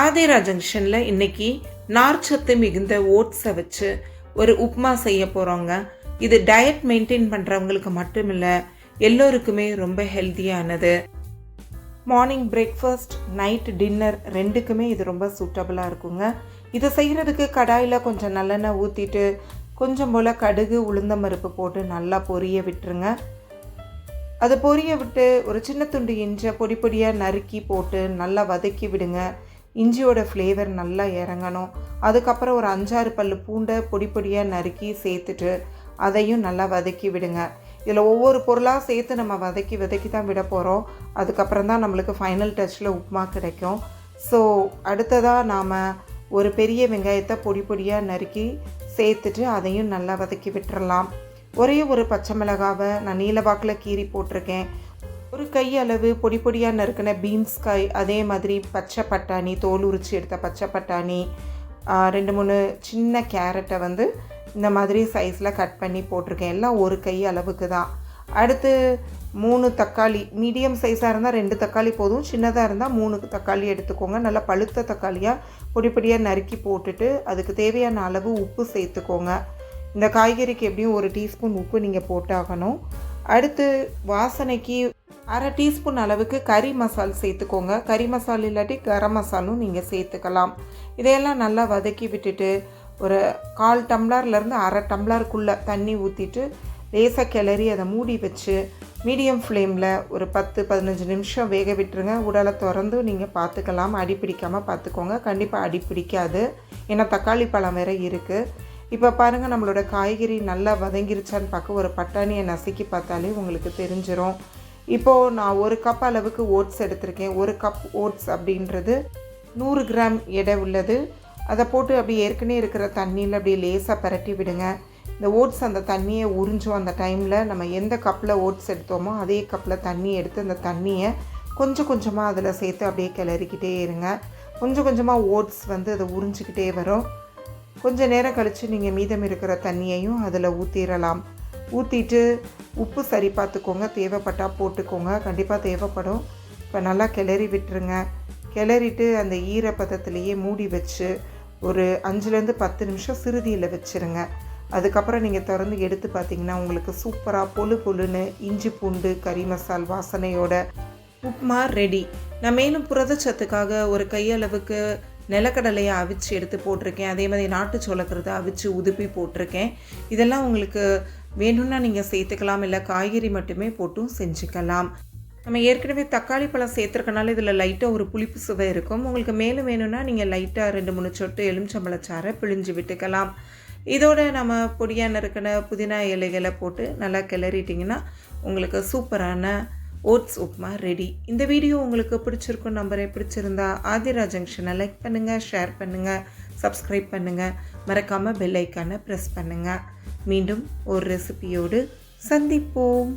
ஆதிரா ஜங்ஷனில் இன்னைக்கு நார்ச்சத்து மிகுந்த ஓட்ஸை வச்சு ஒரு உப்மா செய்ய போகிறோங்க இது டயட் மெயின்டைன் பண்ணுறவங்களுக்கு மட்டும் இல்லை எல்லோருக்குமே ரொம்ப ஹெல்த்தியானது மார்னிங் பிரேக்ஃபாஸ்ட் நைட் டின்னர் ரெண்டுக்குமே இது ரொம்ப சூட்டபுளாக இருக்குங்க. இதை செய்கிறதுக்கு கடாயில் கொஞ்சம் நல்லெண்ணெய் ஊற்றிட்டு கொஞ்சம் போல் கடுகு உளுந்தம் மருப்பு போட்டு நல்லா பொரிய விட்டுருங்க. அதை பொரிய விட்டு ஒரு சின்ன துண்டு இஞ்சி பொடி பொடியாக நறுக்கி போட்டு நல்லா வதக்கி விடுங்க. இஞ்சியோட ஃப்ளேவர் நல்லா இறங்கணும். அதுக்கப்புறம் ஒரு அஞ்சாறு பல்லு பூண்டை பொடி பொடியாக நறுக்கி சேர்த்துட்டு அதையும் நல்லா வதக்கி விடுங்க. இதில் ஒவ்வொரு பொருளாக சேர்த்து நம்ம வதக்கி வதக்கி தான் விட போகிறோம் அதுக்கப்புறம் தான் நம்மளுக்கு ஃபைனல் டச்சில் உப்புமா கிடைக்கும். ஸோ அடுத்ததாக நாம் ஒரு பெரிய வெங்காயத்தை பொடி பொடியாக நறுக்கி சேர்த்துட்டு அதையும் நல்லா வதக்கி விட்டுறலாம். ஒரே ஒரு பச்சை மிளகாவை நான் நீலவாக்கில் கீறி போட்டிருக்கேன். ஒரு கை அளவு பொடி பொடியாக நறுக்கின பீன்ஸ் காய் அதே மாதிரி பச்சை பட்டாணி தோல் உரிச்சு எடுத்த பச்சை பட்டாணி ரெண்டு மூணு சின்ன கேரட்டை வந்து இந்த மாதிரி சைஸில் கட் பண்ணி போட்டிருக்கேன். எல்லாம் ஒரு கை அளவுக்கு தான். அடுத்து மூணு தக்காளி மீடியம் சைஸாக இருந்தால் ரெண்டு தக்காளி போதும் சின்னதாக இருந்தால் மூணு தக்காளி எடுத்துக்கோங்க. நல்லா பழுத்த தக்காளியாக பொடி பொடியாக நறுக்கி போட்டுட்டு அதுக்கு தேவையான அளவு உப்பு சேர்த்துக்கோங்க. இந்த காய்கறிக்கு எப்படியும் ஒரு டீஸ்பூன் உப்பு நீங்கள் போட்டாகணும். அடுத்து வாசனைக்கு அரை டீஸ்பூன் அளவுக்கு கறி மசால் சேர்த்துக்கோங்க. கறி மசால் இல்லாட்டி கரம் மசாலும் நீங்கள் சேர்த்துக்கலாம். இதையெல்லாம் நல்லா வதக்கி விட்டுட்டு ஒரு கால் டம்ளர்லேருந்து அரை டம்ளருக்குள்ளே தண்ணி ஊற்றிட்டு லேசாக கிளறி அதை மூடி வச்சு மீடியம் ஃப்ளேமில் ஒரு பத்து பதினஞ்சு நிமிஷம் வேக விட்டுருங்க. உடலை திறந்து நீங்கள் பார்த்துக்கலாம். அடி பிடிக்காமல் பார்த்துக்கோங்க. கண்டிப்பாக அடி பிடிக்காது. ஏன்னா தக்காளி பழம் வேற இருக்குது இப்போ பாருங்கள் நம்மளோட காய்கறி நல்லா வதங்கிருச்சான்னு பார்க்க ஒரு பட்டாணியை நசுக்கி பார்த்தாலே உங்களுக்கு தெரிஞ்சிரும். இப்போது நான் ஒரு கப் அளவுக்கு ஓட்ஸ் எடுத்திருக்கேன். ஒரு கப் ஓட்ஸ் அப்படின்றது நூறு கிராம் எடை உள்ளது. அதை போட்டு அப்படி ஏற்கனவே இருக்கிற தண்ணியில் அப்படியே லேசாக பரட்டி விடுங்க. இந்த ஓட்ஸ் அந்த தண்ணியை உறிஞ்சோம் அந்த டைமில் நம்ம எந்த கப்பில் ஓட்ஸ் எடுத்தோமோ அதே கப்பில் தண்ணி எடுத்து அந்த தண்ணியை கொஞ்சம் கொஞ்சமாக அதில் சேர்த்து அப்படியே கிளறிக்கிட்டே இருங்க. கொஞ்சம் கொஞ்சமாக ஓட்ஸ் வந்து அதை உறிஞ்சிக்கிட்டே வரும். கொஞ்ச நேரம் கழித்து நீங்கள் மீதம் இருக்கிற தண்ணியையும் அதில் ஊற்றிடலாம் ஊற்றிட்டு உப்பு சரி பார்த்துக்கோங்க. தேவைப்பட்டால் போட்டுக்கோங்க. கண்டிப்பாக தேவைப்படும். இப்போ நல்லா கிளறி விட்டுருங்க. கிளறிட்டு அந்த ஈரப்பதத்துலேயே மூடி வச்சு ஒரு அஞ்சுலேருந்து பத்து நிமிஷம் சிறுதியில் வச்சுருங்க. அதுக்கப்புறம் நீங்கள் திறந்து எடுத்து பார்த்தீங்கன்னா உங்களுக்கு சூப்பராக பொழு பொழுன்னு இஞ்சி பூண்டு கறி மசால் வாசனையோட உப்மா ரெடி நான் மேலும் புரதச்சத்துக்காக ஒரு கையளவுக்கு நிலக்கடலையை அவிச்சு எடுத்து போட்டிருக்கேன். அதே மாதிரி நாட்டு சோளக்கருதை அவிச்சு உதுப்பி போட்டிருக்கேன். இதெல்லாம் உங்களுக்கு வேணும்னா நீங்கள் சேர்த்துக்கலாம். இல்லை காய்கறி மட்டுமே போட்டும் செஞ்சுக்கலாம். நம்ம ஏற்கனவே தக்காளி பழம் சேர்த்துருக்கனால இதில் லைட்டாக ஒரு புளிப்பு சுவை இருக்கும். உங்களுக்கு மேலும் வேணும்னா நீங்கள் லைட்டாக ரெண்டு மூணு சொட்டு எலுமிச்சம்பழச்சாறை பிழிஞ்சு விட்டுக்கலாம். இதோட நம்ம பொடியாக நறுக்கின புதினா இலைகளை போட்டு நல்லா கிளறிட்டிங்கன்னா உங்களுக்கு சூப்பரான ஓட்ஸ் உப்மா ரெடி இந்த வீடியோ உங்களுக்கு பிடிச்சிருக்கும் நம்பரை பிடிச்சிருந்தா ஆதிரா ஜங்ஷனை லைக் பண்ணுங்கள் ஷேர் பண்ணுங்கள் சப்ஸ்கிரைப் பண்ணுங்கள் மறக்காமல் பெல் ஐக்கானை ப்ரெஸ் பண்ணுங்கள் மீண்டும் ஒரு ரெசிபியோடு சந்திப்போம்.